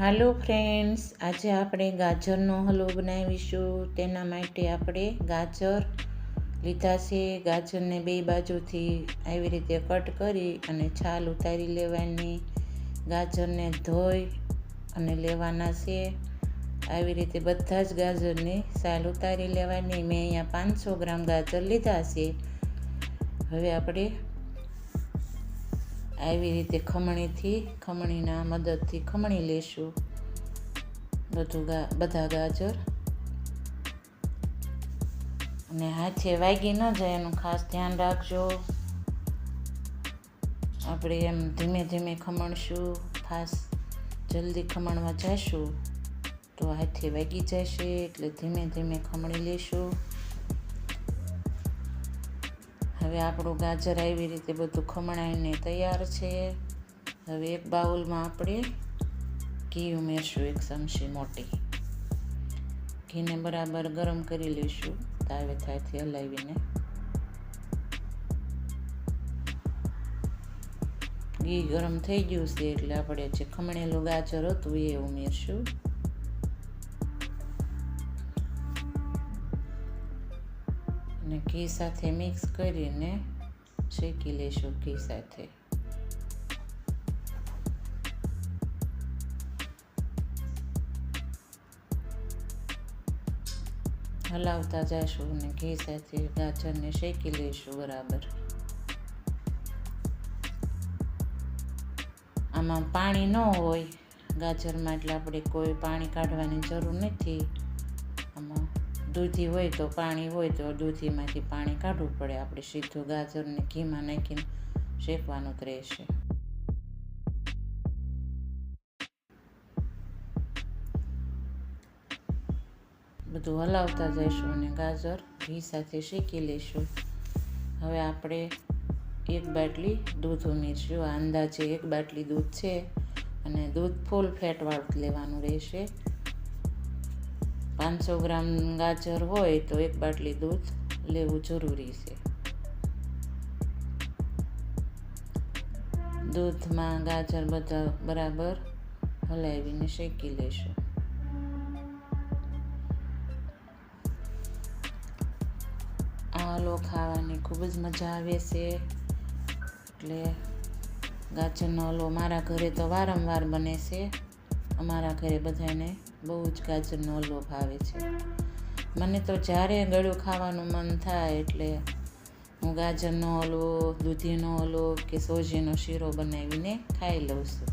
હાલો friends, આજે આપણે ગાજરનો હલવો બનાવીશું. તેના માટે આપણે ગાજર લીધા છે. ગાજરને બે બાજુથી આવી રીતે કટ કરી અને છાલ ઉતારી લેવાની. ગાજરને ધોઈ અને લેવાના છે. આવી રીતે બધા જ ગાજરની છાલ ઉતારી લેવાની. મેં અહીંયા પાંચસો ગ્રામ ગાજર લીધા છે. હવે આપણે આવી રીતે ખમણીથી, ખમણીના મદદથી ખમણી લેશું. બધું ગા, બધા ગાજર. અને હાથે વાગી ન જાય એનું ખાસ ધ્યાન રાખજો. આપણે એમ ધીમે ધીમે ખમણશું, ખાસ જલ્દી ખમણવા જઈશું તો હાથે વાગી જશે એટલે ધીમે ધીમે ખમણી લેશું. હવે આપણું ગાજર આવી રીતે બધું ખમણાઈને તૈયાર છે. હવે એક બાઉલમાં આપણે ઘી ઉમેરશું, એક ચમચી મોટી. ઘીને બરાબર ગરમ કરી લઈશું, તાવે થાયથી હલાવીને. ઘી ગરમ થઈ ગયું છે એટલે આપણે જે ખમણેલું ગાજર હતું એ ઉમેરશું. અને ઘી સાથે મિક્સ કરીને શેકી લેશું ઘી સાથે. હલાવતા જઈશું અને ઘી સાથે ગાજરને શેકી લઈશું બરાબર. આમાં પાણી ન હોય, ગાજરમાં એટલે આપણે કોઈ પાણી કાઢવાની જરૂર નથી. દૂધી હોય તો પાણી હોય તો દૂધીમાંથી પાણી કાઢવું પડે. આપણે સીધું ગાજરને ઘીમાં નાખીને શેકવાનું જ રહેશે. બધું હલાવતા જઈશું અને ગાજર ઘી સાથે શેકી લઈશું. હવે આપણે એક બાટલી દૂધ ઉમેરશું. આ અંદાજે એક બાટલી દૂધ છે અને દૂધ ફૂલ ફેટવાળું લેવાનું રહેશે. પાંચસો ગ્રામ ગાજર હોય તો એક બાટલી દૂધ લેવું જરૂરી છે. દૂધમાં ગાજર બધા બરાબર હલાવીને શેકી લેશું. આ હલો ખાવાની ખૂબ જ મજા આવે છે. એટલે ગાજરનો હલવો મારા ઘરે તો વારંવાર બને છે. અમારા ઘરે બધાને બહુ જ ગાજરનો હલવો ભાવે છે. મને તો જ્યારે ગળ્યું ખાવાનું મન થાય એટલે હું ગાજરનો હલવો, દૂધીનો હલવો કે સોજીનો શીરો બનાવીને ખાઈ લઉં છું.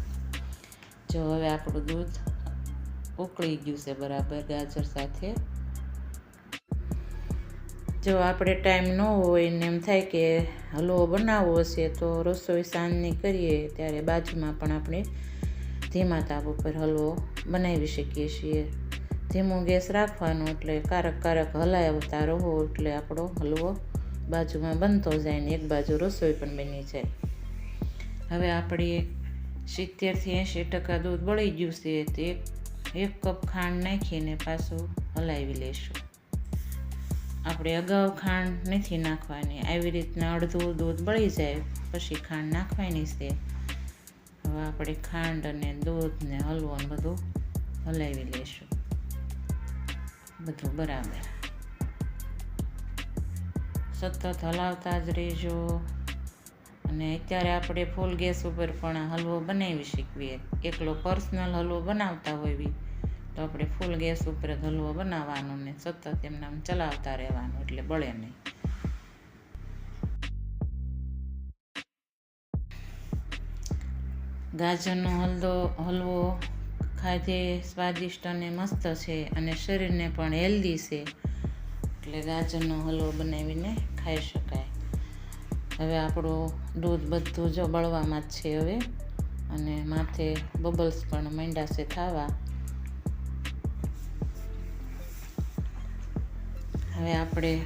જો હવે આપણું દૂધ ઉકળી ગયું છે બરાબર ગાજર સાથે. જો આપણે ટાઈમ ન હોય ને એમ થાય કે હલવો બનાવવો છે તો રસોઈ સાંજની કરીએ, ત્યારે બાજુમાં પણ આપણે ધીમા તાપ ઉપર હલવો બનાવી શકીએ છીએ. ધીમો ગેસ રાખવાનો એટલે કારક કારક હલાવતા રહો એટલે આપણો હલવો બાજુમાં બનતો જાય ને એક બાજુ રસોઈ પણ બની જાય. હવે આપણે સિત્તેરથી એંશી ટકા દૂધ બળી ગયું છે તે એક કપ ખાંડ નાખીને પાછું હલાવી લઈશું. આપણે અગાઉ ખાંડ નથી નાખવાની. આવી રીતના અડધું દૂધ બળી જાય, પછી ખાંડ નાખવાની છે. હવે આપણે ખાંડ અને દૂધ ને હલવો ને બધું હલાવી લઈશું. બધું બરાબર. સતત હલાવતા જ રહેજો. અને અત્યારે આપણે ફૂલ ગેસ ઉપર પણ હલવો બનાવી શીખવીએ એકલો પર્સનલ હલવો બનાવતા હોઈએ તો આપણે ફૂલ ગેસ ઉપર જ હલવો બનાવવાનો ને સતત એમને ચલાવતા રહેવાનું એટલે બળે નહીં. ગાજરનો હલદો, હલવો ખાધે સ્વાદિષ્ટ અને મસ્ત છે અને શરીરને પણ હેલ્ધી છે. એટલે ગાજરનો હલવો બનાવીને ખાઈ શકાય. હવે આપણું દૂધ બધું જો બળવામાં જ છે હવે. અને માથે બબલ્સ પણ માંડ્યા છે થવા હવે આપણે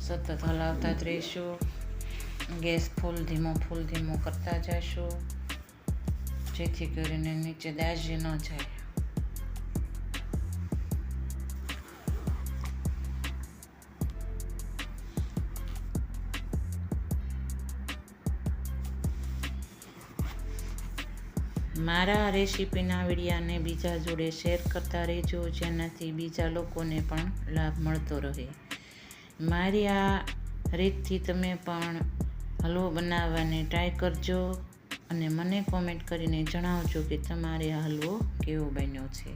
સતત હલાવતા જ રહીશું. ગેસ ફૂલ ધીમો ફૂલ ધીમો કરતા જઈશું. જેથી કરીને નીચે દાજી ન જાય. મારા રેસીપીના વિડીયાને બીજા જોડે શેર કરતા રહેજો, જેનાથી બીજા લોકોને પણ લાભ મળતો રહે. મારી આ રીતથી તમે પણ હલવો બનાવવાની ટ્રાય કરજો. અને મને કોમેન્ટ કરીને જણાવજો કે તમારે આ હલવો કેવો બન્યો છે.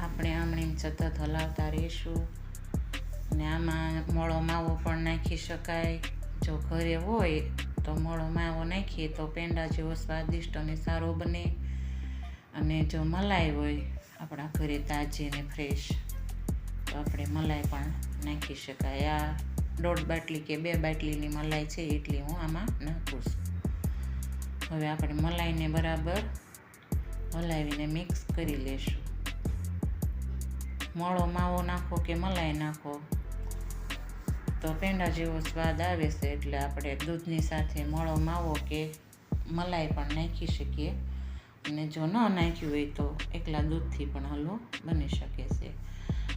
આપણે આમણે સતત હલાવતા રહીશું અને આમાં મોળો માવો પણ નાખી શકાય. જો ઘરે હોય તો મોળો માવો નાખીએ તો પેંડા જેવો સ્વાદિષ્ટ અને સારો બને. અને જો મલાઈ હોય, આપણા ઘરે તાજી અને ફ્રેશ તો આપણે મલાઈ પણ નાખી શકાય. આ દોઢ બાટલી કે બે બાટલીની મલાઈ છે એટલી હું આમાં નાખું છું. હવે આપણે મલાઈને બરાબર હલાવીને મિક્સ કરી લેશું. મોળો માવો નાખો કે મલાઈ નાખો? તો પેંડા જેવો સ્વાદ આવે છે એટલે આપણે દૂધની સાથે મોળો માવો કે મલાઈ પણ નાખી શકીએ. અને જો ન નાખ્યું હોય તો એકલા દૂધથી પણ હલવો બની શકે છે.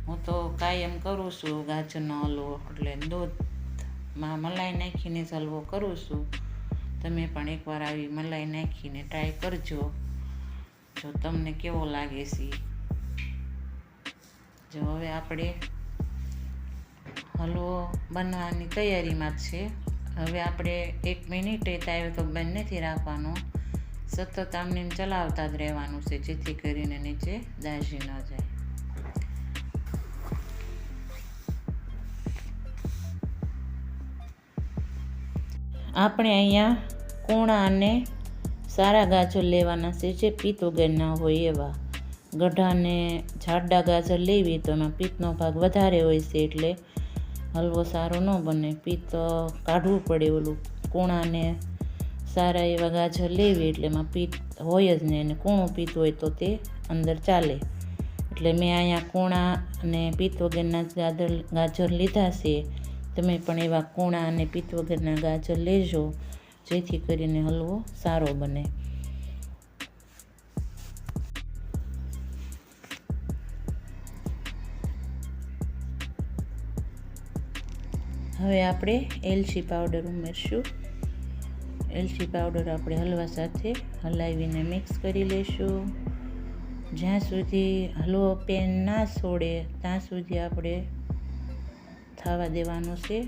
હું તો કાયમ કરું છું ગાજરનો હલવો, એટલે દૂધમાં મલાઈ નાખીને હલવો કરું છું. તમે પણ એકવાર આવી મલાઈ નાખીને ટ્રાય કરજો, જો તમને કેવો લાગે છે. જો હવે આપણે હલવો બનવાની તૈયારીમાં છે. હવે આપણે એક મિનિટે તાવ્યો તો બંધ નથી રાખવાનો. સતત આમને ચલાવતા જ રહેવાનું છે, જેથી કરીને નીચે દાઝી ન જાય. આપણે અહીંયા કૂણા અને સારા ગાજર લેવાના છે જે પિત્ત વગરના હોય એવા. ગઢાને જાડા ગાજર લેવી તો એમાં પિત્તનો ભાગ વધારે હોય છે એટલે હલવો સારો ન બને. પિત્ત કાઢવું પડે ઓલું કૂણાને સારા એવા ગાજર લેવી એટલે એમાં પિત્ત હોય જ નહીં અને કૂણું પિત્ત હોય તો તે અંદર ચાલે. એટલે મેં અહીંયા કૂણા અને પિત્ત વગરના ગાજર ગાજર લીધા છે. તમે પણ એવા કૂણા અને પિત્ત વગરના ગાજર લેજો, જેથી કરીને હલવો સારો બને. હવે આપણે એલચી પાવડર ઉમેરશું. એલચી પાવડર આપણે હલવા સાથે હલાવીને મિક્સ કરી લઈશું જ્યાં સુધી હલવો પેન ના છોડે, ત્યાં સુધી આપણે થવા દેવાનો છે.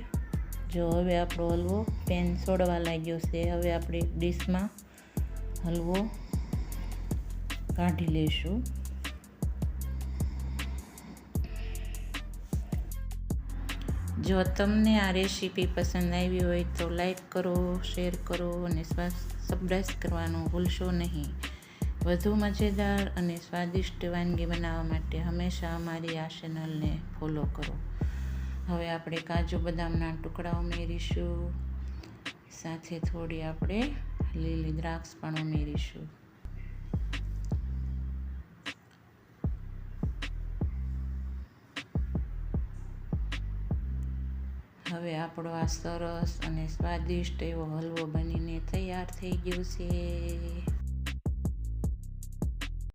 જો હવે આપણો હલવો, પેન છોડવા લાગ્યો છે. હવે આપણે ડીશમાં હલવો કાઢી લઈશું. જો તમને આ રેસીપી પસંદ આવી હોય તો લાઈક કરો, શેર કરો અને સબસ્ક્રાઈબ કરવાનું ભૂલશો નહીં. વધુ મજેદાર અને સ્વાદિષ્ટ વાનગી બનાવવા માટે હંમેશા અમારી આ ચેનલને ફોલો કરો. હવે આપણે કાજુ બદામના ટુકડા ઉમેરીશું. સાથે થોડી આપણે લીલી દ્રાક્ષ પણ ઉમેરીશું. હવે આપણો આ સરસ અને સ્વાદિષ્ટ એવો હલવો બનીને તૈયાર થઈ ગયો છે.